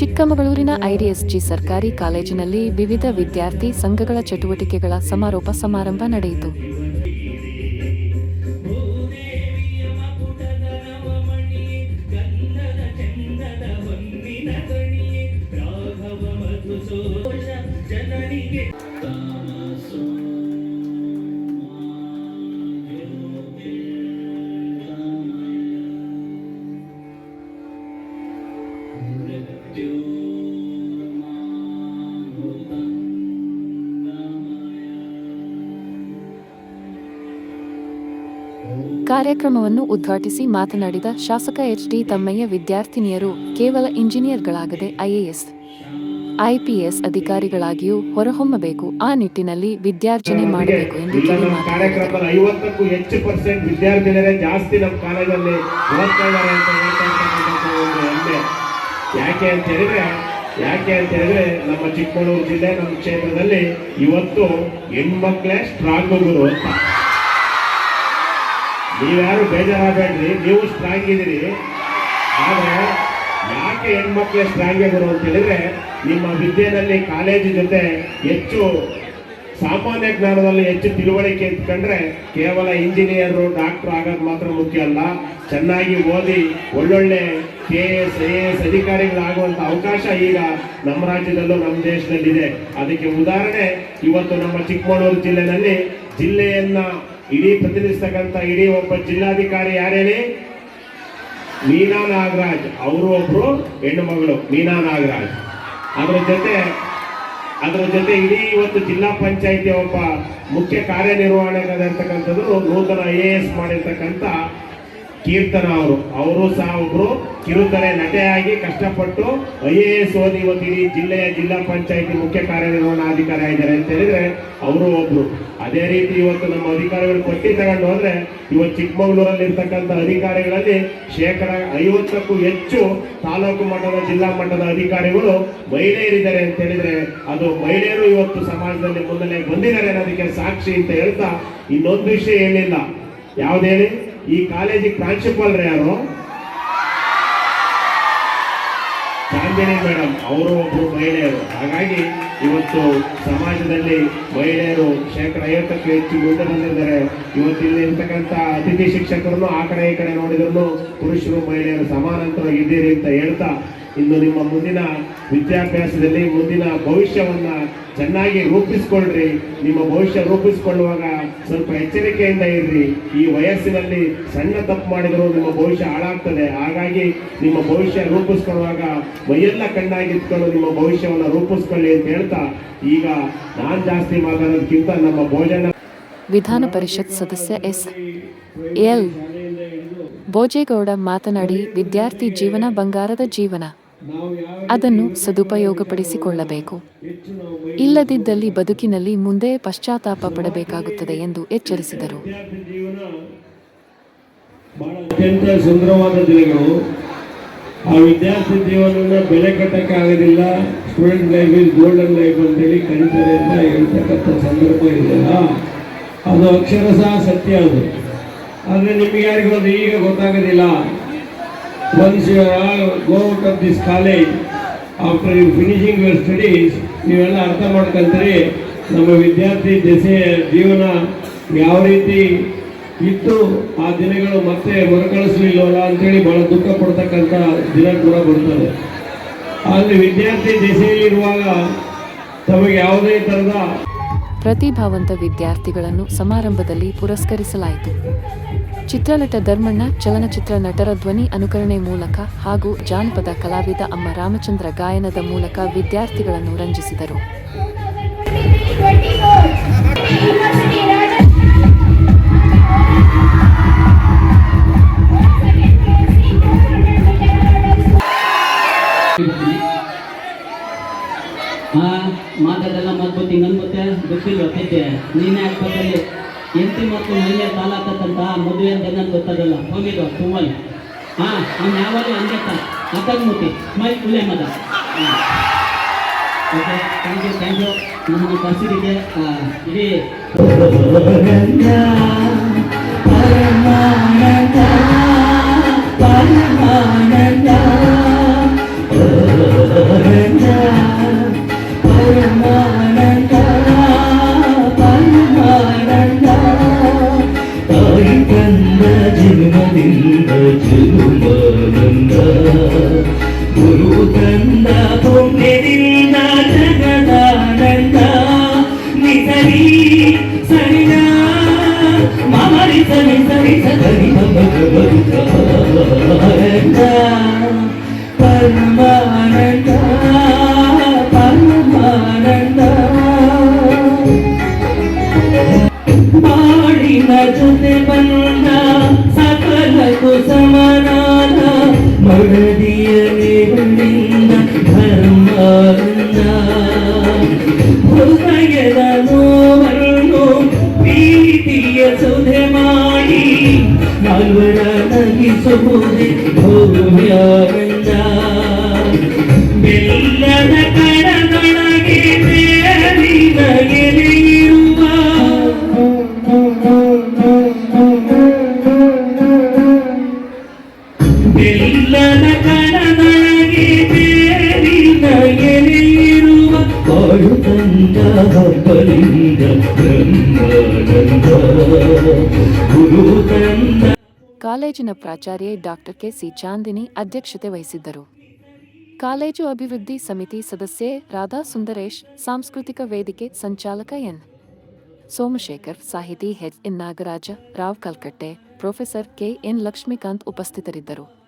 ಚಿಕ್ಕಮಗಳೂರಿನ ಐಡಿಎಸ್ಜಿ ಸರ್ಕಾರಿ ಕಾಲೇಜಿನಲ್ಲಿ ವಿವಿಧ ವಿದ್ಯಾರ್ಥಿ ಸಂಘಗಳ ಚಟುವಟಿಕೆಗಳ ಸಮಾರೋಪ ಸಮಾರಂಭ ನಡೆಯಿತು. ಕಾರ್ಯಕ್ರಮವನ್ನು ಉದ್ಘಾಟಿಸಿ ಮಾತನಾಡಿದ ಶಾಸಕ ಎಚ್ ಡಿ ತಮ್ಮಯ್ಯ ವಿದ್ಯಾರ್ಥಿನಿಯರು ಕೇವಲ ಇಂಜಿನಿಯರ್ಗಳಾಗದೆ ಐಎಎಸ್ ಐಪಿಎಸ್ ಅಧಿಕಾರಿಗಳಾಗಿಯೂ ಹೊರಹೊಮ್ಮಬೇಕು. ಆ ನಿಟ್ಟಿನಲ್ಲಿ ವಿದ್ಯಾರ್ಜನೆ ಮಾಡಬೇಕು ಎಂದು ಐವತ್ತಕ್ಕೂ ಹೆಚ್ಚು ಪರ್ಸೆಂಟ್ ವಿದ್ಯಾರ್ಥಿನಿಯರೇ ಜಾಸ್ತಿ ನಮ್ಮ ಕಾಲೇಜಲ್ಲಿ ಓದ್ತಾ ಇದ್ದಾರೆ ಅಂತ ಯಾಕೆ ಅಂತ ಹೇಳಿದ್ರೆ ಯಾಕೆ ಅಂತ ಹೇಳಿದ್ರೆ ನಮ್ಮ ಚಿಕ್ಕಮಗಳೂರು ಜಿಲ್ಲೆ ನಮ್ಮ ಕ್ಷೇತ್ರದಲ್ಲಿ ಇವತ್ತು ಹೆಣ್ಮಕ್ಳೇ ಸ್ಟ್ರಾಂಗ್ ಗುರು ಅಂತ. ನೀವ್ಯಾರು ಬೇಜಾರಾಗಬೇಡ್ರಿ, ನೀವು ಸ್ಟ್ರಾಂಗ್ ಇದ್ದೀರಿ ಆದರೆ ಯಾಕೆ ಹೆಣ್ಮಕ್ಳೆ ಸ್ಟ್ರಾಂಗ್ ಆಗಿರು ಅಂತ ಹೇಳಿದ್ರೆ, ನಿಮ್ಮ ವಿದ್ಯೆನಲ್ಲಿ ಕಾಲೇಜು ಜೊತೆ ಹೆಚ್ಚು ಸಾಮಾನ್ಯ ಜ್ಞಾನದಲ್ಲಿ ಹೆಚ್ಚು ತಿಳುವಳಿಕೆ ಇಟ್ಕೊಂಡ್ರೆ ಕೇವಲ ಇಂಜಿನಿಯರು ಡಾಕ್ಟರ್ ಆಗೋದು ಮಾತ್ರ ಮುಖ್ಯ ಅಲ್ಲ. ಚೆನ್ನಾಗಿ ಓದಿ ಒಳ್ಳೊಳ್ಳೆ ಕೆ ಎಸ್ ಐ ಎಸ್ ಅಧಿಕಾರಿಗಳಾಗುವಂಥ ಅವಕಾಶ ಈಗ ನಮ್ಮ ರಾಜ್ಯದಲ್ಲೂ ನಮ್ಮ ದೇಶದಲ್ಲಿದೆ. ಅದಕ್ಕೆ ಉದಾಹರಣೆ, ಇವತ್ತು ನಮ್ಮ ಚಿಕ್ಕಮಗಳೂರು ಜಿಲ್ಲೆನಲ್ಲಿ ಜಿಲ್ಲೆಯನ್ನ ಇಡೀ ಪ್ರತಿನಿಧಿಸ್ತಕ್ಕಂಥ ಇಡೀ ಒಬ್ಬ ಜಿಲ್ಲಾಧಿಕಾರಿ ಯಾರೇನೆ? ಮೀನಾ ನಾಗರಾಜ್. ಅವರು ಒಬ್ರು ಹೆಣ್ಣು ಮಗಳು, ಮೀನಾ ನಾಗರಾಜ್. ಅದರ ಜೊತೆ ಅದರ ಜೊತೆ ಇಡೀ ಇವತ್ತು ಜಿಲ್ಲಾ ಪಂಚಾಯಿತಿ ಒಬ್ಬ ಮುಖ್ಯ ಕಾರ್ಯನಿರ್ವಹಣೆಗಾದಂತಕ್ಕಂಥದ್ದು ನೂತನ ಐ ಎ ಎಸ್ ಮಾಡಿರ್ತಕ್ಕಂಥ ಕೀರ್ತನ ಅವರು. ಅವರು ಸಹ ಒಬ್ರು ಕಿರುತೆರೆ ನಟೆಯಾಗಿ ಕಷ್ಟಪಟ್ಟು ಐ ಎ ಎಸ್ ಓದಿ ಇಡೀ ಜಿಲ್ಲೆಯ ಜಿಲ್ಲಾ ಪಂಚಾಯಿತಿ ಮುಖ್ಯ ಕಾರ್ಯನಿರ್ವಹಣಾಧಿಕಾರಿ ಆಗಿದ್ದಾರೆ ಅಂತ ಹೇಳಿದ್ರೆ ಅವರು ಒಬ್ರು. ಅದೇ ರೀತಿ ಇವತ್ತು ನಮ್ಮ ಅಧಿಕಾರಿಗಳು ಪಟ್ಟಿ ತಗೊಂಡು ಹೋದ್ರೆ ಇವತ್ತು ಚಿಕ್ಕಮಗಳೂರಲ್ಲಿ ಇರ್ತಕ್ಕಂಥ ಅಧಿಕಾರಿಗಳಲ್ಲಿ ಶೇಕಡ ಐವತ್ತಕ್ಕೂ ಹೆಚ್ಚು ತಾಲೂಕು ಮಟ್ಟದ, ಜಿಲ್ಲಾ ಮಟ್ಟದ ಅಧಿಕಾರಿಗಳು ಮಹಿಳೆಯರಿದ್ದಾರೆ ಅಂತ ಹೇಳಿದ್ರೆ ಅದು ಮಹಿಳೆಯರು ಇವತ್ತು ಸಮಾಜದಲ್ಲಿ ಮುನ್ನೆಲೆ ಬಂದಿದ್ದಾರೆ ಅನ್ನೋದಕ್ಕೆ ಸಾಕ್ಷಿ ಅಂತ ಹೇಳ್ತಾ ಇನ್ನೊಂದು ವಿಷಯ ಹೇಳಿಲ್ಲ ಯಾವ್ದು ಹೇಳಿ? ಈ ಕಾಲೇಜಿಗೆ ಪ್ರಾಂಶುಪಾಲರು ಯಾರು? ಚಾಂದಿನಿ ಮೇಡಮ್, ಅವರು ಒಬ್ಬರು ಮಹಿಳೆಯರು. ಹಾಗಾಗಿ ಇವತ್ತು ಸಮಾಜದಲ್ಲಿ ಮಹಿಳೆಯರು ಶೇಕಡ ಐವತ್ತಕ್ಕೂ ಹೆಚ್ಚು ಮುಂದೆ ಬಂದಿದ್ದಾರೆ. ಇವತ್ತು ಇಲ್ಲಿ ಇರ್ತಕ್ಕಂಥ ಅತಿಥಿ ಶಿಕ್ಷಕರನ್ನು ಆ ಕಡೆ ಈ ಕಡೆ ನೋಡಿದ್ರು ಪುರುಷರು ಮಹಿಳೆಯರು ಸಮಾನಾಂತರವಾಗಿದ್ದೀರಿ ಅಂತ ಹೇಳ್ತಾ ಇನ್ನು ನಿಮ್ಮ ಮುಂದಿನ ವಿದ್ಯಾಭ್ಯಾಸದಲ್ಲಿ ಮುಂದಿನ ಭವಿಷ್ಯವನ್ನ ಚೆನ್ನಾಗಿ ರೂಪಿಸ್ಕೊಳ್ರಿ. ನಿಮ್ಮ ಭವಿಷ್ಯ ರೂಪಿಸ್ಕೊಳ್ಳುವಾಗ ಸ್ವಲ್ಪ ಎಚ್ಚರಿಕೆಯಿಂದ ಇರ್ರಿ. ಈ ವಯಸ್ಸಿನಲ್ಲಿ ಸಣ್ಣ ತಪ್ಪು ಮಾಡಿದರೂ ನಿಮ್ಮ ಭವಿಷ್ಯ ಹಾಳಾಗ್ತದೆ. ಹಾಗಾಗಿ ನಿಮ್ಮ ಭವಿಷ್ಯ ರೂಪಿಸ್ಕೊಳ್ಳುವಾಗ ಮೈಯೆಲ್ಲ ಕಣ್ಣಾಗಿತ್ಕೊಂಡು ನಿಮ್ಮ ಭವಿಷ್ಯವನ್ನು ರೂಪಿಸ್ಕೊಳ್ಳಿ ಅಂತ ಹೇಳ್ತಾ, ಈಗ ನಾನ್ ಜಾಸ್ತಿ ಮಾತಾಡೋದಕ್ಕಿಂತ ನಮ್ಮ ಭೋಜನ ವಿಧಾನ ಪರಿಷತ್ ಸದಸ್ಯ ಎಸ್. ಎಲ್. ಭೋಜೇಗೌಡ ಮಾತನಾಡಿ, ವಿದ್ಯಾರ್ಥಿ ಜೀವನ ಬಂಗಾರದ ಜೀವನ. ಅದನ್ನು ಸದುಪಯೋಗಪಡಿಸಿಕೊಳ್ಳಬೇಕು. ಇಲ್ಲದಿದ್ದಲ್ಲಿ ಬದುಕಿನಲ್ಲಿ ಮುಂದೆ ಪಶ್ಚಾತ್ತಾಪ ಪಡಬೇಕಾಗುತ್ತದೆ ಎಂದು ಎಚ್ಚರಿಸಿದರು. ಅತ್ಯಂತ ಸುಂದರವಾದ ದಿನಗಳು. ಆ ವಿದ್ಯಾರ್ಥಿ ಜೀವನವನ್ನು ಬೆಲೆ ಕಟ್ಟಕ್ಕಾಗೋದಿಲ್ಲ student life is golden life ಅಂತೇಳಿ ಕರೀತಾರೆ ಅಂತ ಹೇಳ್ತಕ್ಕಂಥ ಸಂದರ್ಭ ಇದೆಯಲ್ಲ. ಅದು ಅಕ್ಷರಶಃ ಸತ್ಯ ಅದು. ಆದರೆ ನಿಮಗೆ ಯಾರಿಗೂ ಅದು ಈಗ ಗೊತ್ತಾಗೋದಿಲ್ಲ. Once you go out of this college after you finishing your studies ನೀವೆಲ್ಲ ಅರ್ಥ ಮಾಡ್ಕೊಂತೀರಿ, ನಮ್ಮ ವಿದ್ಯಾರ್ಥಿ ದೆಸೆ ಜೀವನ ಯಾವ ರೀತಿ ಇತ್ತು, ಆ ದಿನಗಳು ಮತ್ತೆ ಹೊರಕಳಿಸಲಿಲ್ಲವಲ್ಲ ಅಂತೇಳಿ ಭಾಳ ದುಃಖ ಪಡ್ತಕ್ಕಂಥ ದಿನ ಕೂಡ ಬರ್ತದೆ. ಆದರೆ ವಿದ್ಯಾರ್ಥಿ ದೆಸೆಯಲ್ಲಿರುವಾಗ ತಮಗೆ ಯಾವುದೇ ಥರದ ಪ್ರತಿಭಾವಂತ ವಿದ್ಯಾರ್ಥಿಗಳನ್ನು ಸಮಾರಂಭದಲ್ಲಿ ಪುರಸ್ಕರಿಸಲಾಯಿತು. ಚಿತ್ರನಟ ಧರ್ಮಣ್ಣ, ಚಲನಚಿತ್ರ ನಟರ ಧ್ವನಿ ಅನುಕರಣೆ ಮೂಲಕ ಹಾಗೂ ಜಾನಪದ ಕಲಾವಿದ ಅಮ್ಮ ರಾಮಚಂದ್ರ ಗಾಯನದ ಮೂಲಕ ವಿದ್ಯಾರ್ಥಿಗಳನ್ನು ರಂಜಿಸಿದರು. ಮಾತಾಡಲ್ಲ ಗೊತ್ತಿಲ್ಲ ತೆಜ್ಜೆ ನೀನೇ ಹಾಕ್ಬೇಕಲ್ಲಿ ಎಂಟಿ ಮತ್ತು ಮಹಿಳೆ ತಾಲಾಕತ್ತಂತ ಮದುವೆ ಅಂತ ನನ್ಗೆ ಗೊತ್ತಾಗಲ್ಲ. ಹೋಗಿದ್ದು ತುಂಬಲ್ಲಿ ಹಾ, ಅವ್ನು ಯಾವಾಗಲೂ ಹಂಗೆ ಮುಟ್ಟಿ ಮೈ ಕುಲೆ ಮದ okay thank you thank you ನಮ್ಮ ಬಸ್ಸಿಗೆ ಇಡೀ సరిగా మామరి సరి సరి సరి పరమానంద పరమానంద పాడిన జొతె బంద సకలకు సమానాల మగదియనే బంద ధర్మానంద హృదయద మో ನಾಲ್ವರ ನಗಿಸುವುದೇ ಭವ್ಯಾನಂದ ಬೆಲ್ಲದ ಕಡದೊಳಗೆ ಬೇರಿನ ಎಲೆಯಿರುವ ಬೆಲ್ಲದ ಕಡದೊಳಗೆ ಬೇರಿನ ಎಲೆಯಿರುವ ಕಾಡು ತಂದ ಹಬ್ಬಲಿಂದ ಬ್ರಹ್ಮಾನಂದ ಕಾಲೇಜಿನ ಪ್ರಾಚಾರ್ಯೆ ಡಾಕ್ಟರ್ ಕೆಸಿ ಚಾಂದಿನಿ ಅಧ್ಯಕ್ಷತೆ ವಹಿಸಿದ್ದರು. ಕಾಲೇಜು ಅಭಿವೃದ್ಧಿ ಸಮಿತಿ ಸದಸ್ಯೆ ರಾಧಾ ಸುಂದರೇಶ್ ಸಾಂಸ್ಕೃತಿಕ ವೇದಿಕೆ ಸಂಚಾಲಕ ಎನ್. ಸೋಮಶೇಖರ್, ಸಾಹಿತಿ H. N. Nagaraja, Rao Kalkatte, professor K. N. Lakshmikanth ಉಪಸ್ಥಿತರಿದ್ದರು.